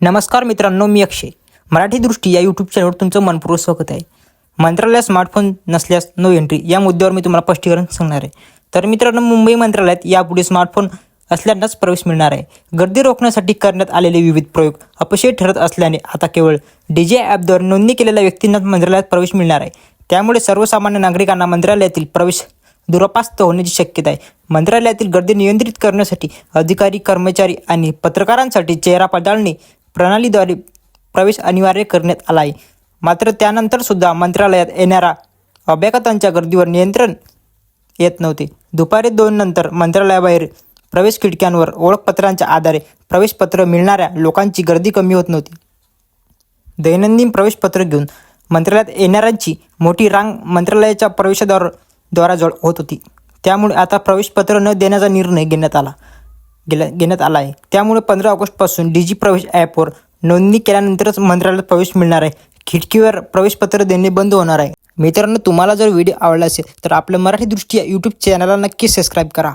नमस्कार मित्रांनो मी अक्षय. मराठी दृष्टी या यूट्यूब चॅनलवर तुमचं मनपूर्वक स्वागत आहे. मंत्रालयात स्मार्टफोन नसल्यास नो एंट्री या मुद्द्यावर मी तुम्हाला स्पष्टीकरण सांगणार आहे. तर मित्रांनो मुंबई मंत्रालयात यापुढे स्मार्टफोन असल्यानंच प्रवेश मिळणार आहे. गर्दी रोखण्यासाठी करण्यात आलेले विविध प्रयोग अपशय ठरत असल्याने आता केवळ डी जे ॲपद्वारे नोंदणी केलेल्या व्यक्तींनाच मंत्रालयात प्रवेश मिळणार आहे. त्यामुळे सर्वसामान्य नागरिकांना मंत्रालयातील प्रवेश दुरापास्त होण्याची शक्यता आहे. मंत्रालयातील गर्दी नियंत्रित करण्यासाठी अधिकारी कर्मचारी आणि पत्रकारांसाठी चेहरा पडताळणी प्रणालीद्वारे प्रवेश अनिवार्य करण्यात आला आहे मात्र त्यानंतर सुद्धा मंत्रालयात येणाऱ्या अभ्यागतांच्या गर्दीवर नियंत्रण येत नव्हते. दुपारी दोन नंतर मंत्रालयाबाहेर प्रवेश खिडक्यांवर ओळखपत्रांच्या आधारे प्रवेशपत्र मिळणाऱ्या लोकांची गर्दी कमी होत नव्हती. दैनंदिन प्रवेशपत्र घेऊन मंत्रालयात येणाऱ्यांची मोठी रांग मंत्रालयाच्या प्रवेशद्वार द्वाराजवळ होत होती. त्यामुळे आता प्रवेशपत्र न देण्याचा निर्णय घेण्यात आला. गेल्या घेण्यात आला आहे. त्यामुळे पंधरा ऑगस्टपासून डी जी प्रवेश ॲपवर नोंदणी केल्यानंतरच मंत्रालयात प्रवेश मिळणार आहे. खिडकीवर प्रवेशपत्र देणे बंद होणार आहे. मित्रांनो तुम्हाला जर व्हिडिओ आवडला असेल तर आपलं मराठी दृष्टी या यूट्यूब चॅनलला नक्की सबस्क्राईब करा.